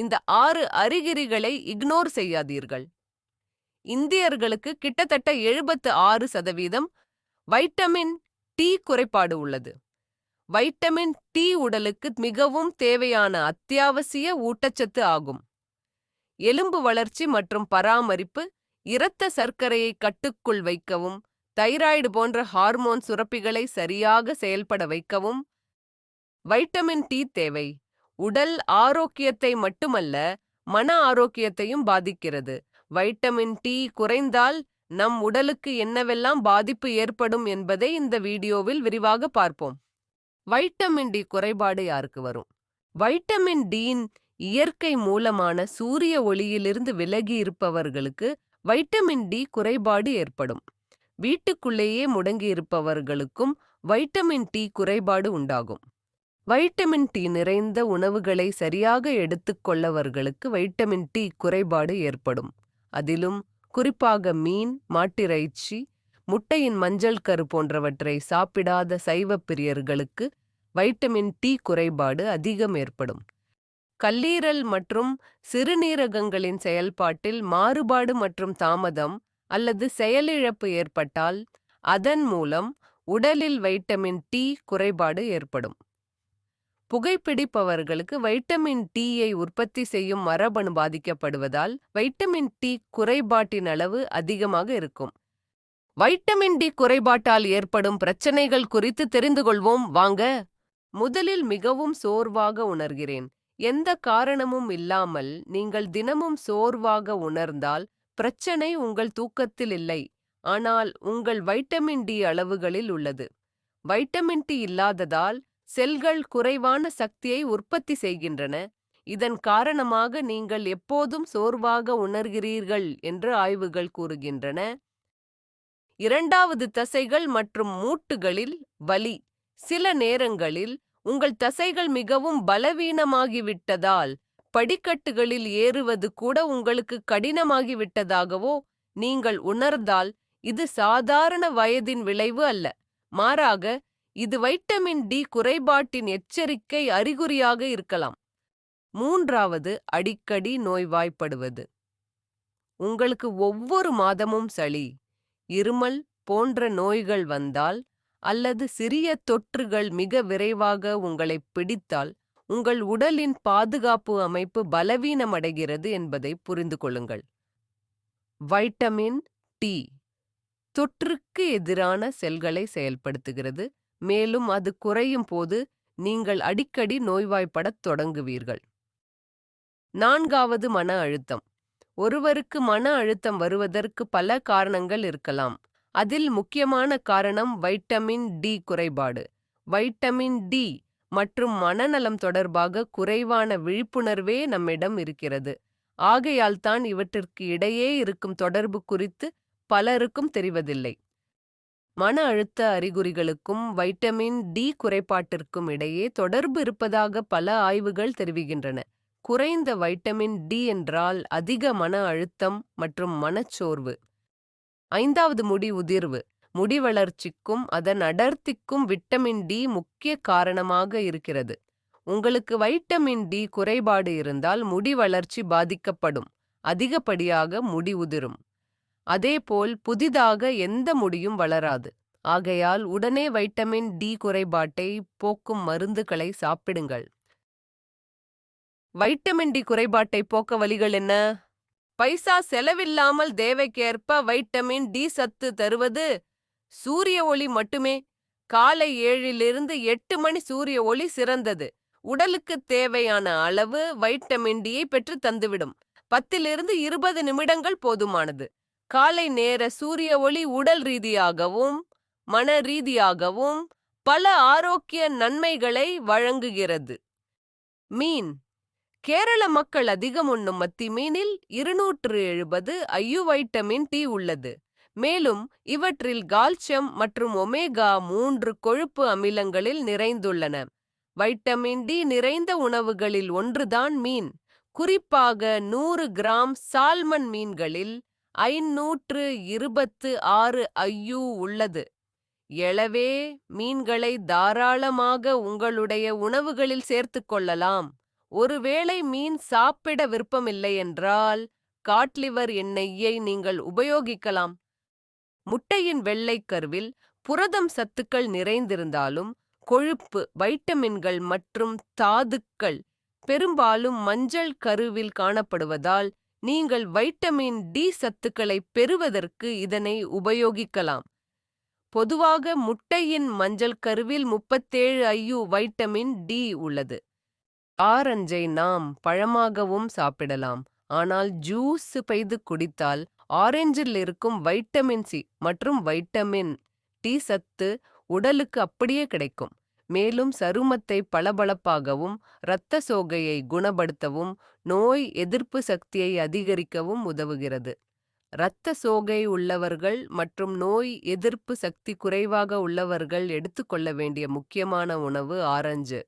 இந்த ஆறு அறிகுறிகளை இக்னோர் செய்யாதீர்கள். இந்தியர்களுக்கு கிட்டத்தட்ட எழுபத்து ஆறு சதவீதம் வைட்டமின் டி குறைபாடு உள்ளது. வைட்டமின் டி உடலுக்கு மிகவும் தேவையான அத்தியாவசிய ஊட்டச்சத்து ஆகும். எலும்பு வளர்ச்சி மற்றும் பராமரிப்பு இரத்த சர்க்கரையை கட்டுக்குள் வைக்கவும் தைராய்டு போன்ற ஹார்மோன் சுரப்பிகளை சரியாக செயல்பட வைக்கவும் வைட்டமின் டி தேவை. உடல் ஆரோக்கியத்தை மட்டுமல்ல மன ஆரோக்கியத்தையும் பாதிக்கிறது. வைட்டமின் டி குறைந்தால் நம் உடலுக்கு என்னவெல்லாம் பாதிப்பு ஏற்படும் என்பதை இந்த வீடியோவில் விரிவாக பார்ப்போம். வைட்டமின் டி குறைபாடு யாருக்கு வரும்? வைட்டமின் டியின் இயற்கை மூலமான சூரிய ஒளியிலிருந்து விலகி இருப்பவர்களுக்கு வைட்டமின் டி குறைபாடு ஏற்படும். வீட்டுக்குள்ளேயே முடங்கியிருப்பவர்களுக்கும் வைட்டமின் டி குறைபாடு உண்டாகும். வைட்டமின் டி நிறைந்த உணவுகளை சரியாக எடுத்துக்கொள்ளவர்களுக்கு வைட்டமின் டி குறைபாடு ஏற்படும். அதிலும் குறிப்பாக மீன் மாட்டிறைச்சி முட்டையின் மஞ்சள் கரு போன்றவற்றை சாப்பிடாத சைவ பிரியர்களுக்கு வைட்டமின் டி குறைபாடு அதிகம் ஏற்படும். கல்லீரல் மற்றும் சிறுநீரகங்களின் செயல்பாட்டில் மாறுபாடு மற்றும் தாமதம் அல்லது செயலிழப்பு ஏற்பட்டால் அதன் மூலம் உடலில் வைட்டமின் டி குறைபாடு ஏற்படும். புகைப்பிடிப்பவர்களுக்கு வைட்டமின் டியை உற்பத்தி செய்யும் மரபணு பாதிக்கப்படுவதால் வைட்டமின் டி குறைபாட்டின் அளவு அதிகமாக இருக்கும். வைட்டமின் டி குறைபாட்டால் ஏற்படும் பிரச்சனைகள் குறித்து தெரிந்து கொள்வோம். வாங்க முதலில் மிகவும் சோர்வாக உணர்கிறேன். எந்த காரணமும் இல்லாமல் நீங்கள் தினமும் சோர்வாக உணர்ந்தால் பிரச்சனை உங்கள் தூக்கத்தில் இல்லை. ஆனால் உங்கள் வைட்டமின் டி அளவுகளில் உள்ளது. வைட்டமின் டி இல்லாததால் செல்கள் குறைவான சக்தியை உற்பத்தி செய்கின்றன. இதன் காரணமாக நீங்கள் எப்போதும் சோர்வாக உணர்கிறீர்கள் என்று ஆய்வுகள் கூறுகின்றன. இரண்டாவது தசைகள் மற்றும் மூட்டுகளில் வலி. சில நேரங்களில் உங்கள் தசைகள் மிகவும் பலவீனமாகிவிட்டதால் படிக்கட்டுகளில் ஏறுவது கூட உங்களுக்கு கடினமாகிவிட்டதாகவோ நீங்கள் உணர்ந்தால் இது சாதாரண வயதின் விளைவு அல்ல. மாறாக இது வைட்டமின் டி குறைபாட்டின் எச்சரிக்கை அறிகுறியாக இருக்கலாம். மூன்றாவது அடிக்கடி நோய்வாய்ப்படுவது. உங்களுக்கு ஒவ்வொரு மாதமும் சளி இருமல் போன்ற நோய்கள் வந்தால் அல்லது சிறிய தொற்றுகள் மிக விரைவாக உங்களை பிடித்தால் உங்கள் உடலின் பாதுகாப்பு அமைப்பு பலவீனமடைகிறது என்பதை புரிந்து கொள்ளுங்கள். வைட்டமின் டி தொற்றுக்கு எதிரான செல்களை செயல்படுத்துகிறது. மேலும் அது குறையும் போது நீங்கள் அடிக்கடி நோய்வாய்ப்படத் தொடங்குவீர்கள். நான்காவது மன அழுத்தம். ஒருவருக்கு மன அழுத்தம் வருவதற்கு பல காரணங்கள் இருக்கலாம். அதில் முக்கியமான காரணம் வைட்டமின் டி குறைபாடு. வைட்டமின் டி மற்றும் மனநலம் தொடர்பாக குறைவான விழிப்புணர்வே நம்மிடம் இருக்கிறது. ஆகையால்தான் இவற்றிற்கு இடையே இருக்கும் தொடர்பு குறித்து பலருக்கும் தெரிவதில்லை. மன அழுத்த அறிகுறிகளுக்கும் வைட்டமின் டி குறைபாட்டிற்கும் இடையே தொடர்பு இருப்பதாக பல ஆய்வுகள் தெரிவிக்கின்றன. குறைந்த வைட்டமின் டி என்றால் அதிக மன அழுத்தம் மற்றும் மனச்சோர்வு. ஐந்தாவது முடி உதிர்வு. முடி வளர்ச்சிக்கும் அதன் அடர்த்திக்கும் விட்டமின் டி முக்கிய காரணமாக இருக்கிறது. உங்களுக்கு வைட்டமின் டி குறைபாடு இருந்தால் முடி வளர்ச்சி பாதிக்கப்படும். அதிகப்படியாக முடி உதிரும். அதேபோல் புதிதாக எந்த முடியும் வளராது. ஆகையால் உடனே வைட்டமின் டி குறைபாட்டை போக்கும் மருந்துகளை சாப்பிடுங்கள். வைட்டமின் டி குறைபாட்டை போக்க வழிகள் என்ன? பைசா செலவில்லாமல் தேவைக்கேற்ப வைட்டமின் டி சத்து தருவது சூரிய ஒளி மட்டுமே. காலை ஏழிலிருந்து எட்டு மணி சூரிய ஒளி சிறந்தது. உடலுக்கு தேவையான அளவு வைட்டமின் டியை பெற்று தந்துவிடும். பத்திலிருந்து இருபது நிமிடங்கள் போதுமானது. காலை நேர சூரிய ஒளி உடல் ரீதியாகவும் மன ரீதியாகவும் பல ஆரோக்கிய நன்மைகளை வழங்குகிறது. மீன். கேரள மக்கள் அதிகம் உண்ணும் மத்தி மீனில் இருநூற்று எழுபது ஐயு வைட்டமின் டி உள்ளது. மேலும் இவற்றில் கால்சியம் மற்றும் ஒமேகா மூன்று கொழுப்பு அமிலங்களில் நிறைந்துள்ளன. வைட்டமின் டி நிறைந்த உணவுகளில் ஒன்றுதான் மீன். குறிப்பாக நூறு கிராம் சால்மன் மீன்களில் ஐநூற்று இருபத்து ஆறு ஐயூ உள்ளது. எளவே மீன்களை தாராளமாக உங்களுடைய உணவுகளில் சேர்த்துக் கொள்ளலாம். ஒருவேளை மீன் சாப்பிட விருப்பமில்லை என்றால் காட்லிவர் எண்ணெய்யை நீங்கள் உபயோகிக்கலாம். முட்டையின் வெள்ளைக் கருவில் புரதம் சத்துக்கள் நிறைந்திருந்தாலும் கொழுப்பு வைட்டமின்கள் மற்றும் தாதுக்கள் பெரும்பாலும் மஞ்சள் கருவில் காணப்படுவதால் நீங்கள் வைட்டமின் டி சத்துக்களை பெறுவதற்கு இதனை உபயோகிக்கலாம். பொதுவாக முட்டையின் மஞ்சள் கருவில் முப்பத்தேழு ஐயு வைட்டமின் டி உள்ளது. ஆரஞ்சை நாம் பழமாகவும் சாப்பிடலாம். ஆனால் ஜூஸ் பெய்து குடித்தால் ஆரஞ்சில் இருக்கும் வைட்டமின் சி மற்றும் வைட்டமின் டி சத்து உடலுக்கு அப்படியே கிடைக்கும். மேலும் சருமத்தை பளபளப்பாகவும் இரத்த சோகையை குணப்படுத்தவும் நோய் எதிர்ப்பு சக்தியை அதிகரிக்கவும் உதவுகிறது. இரத்த சோகை உள்ளவர்கள் மற்றும் நோய் எதிர்ப்பு சக்தி குறைவாக உள்ளவர்கள் எடுத்துக்கொள்ள வேண்டிய முக்கியமான உணவு ஆரஞ்சு.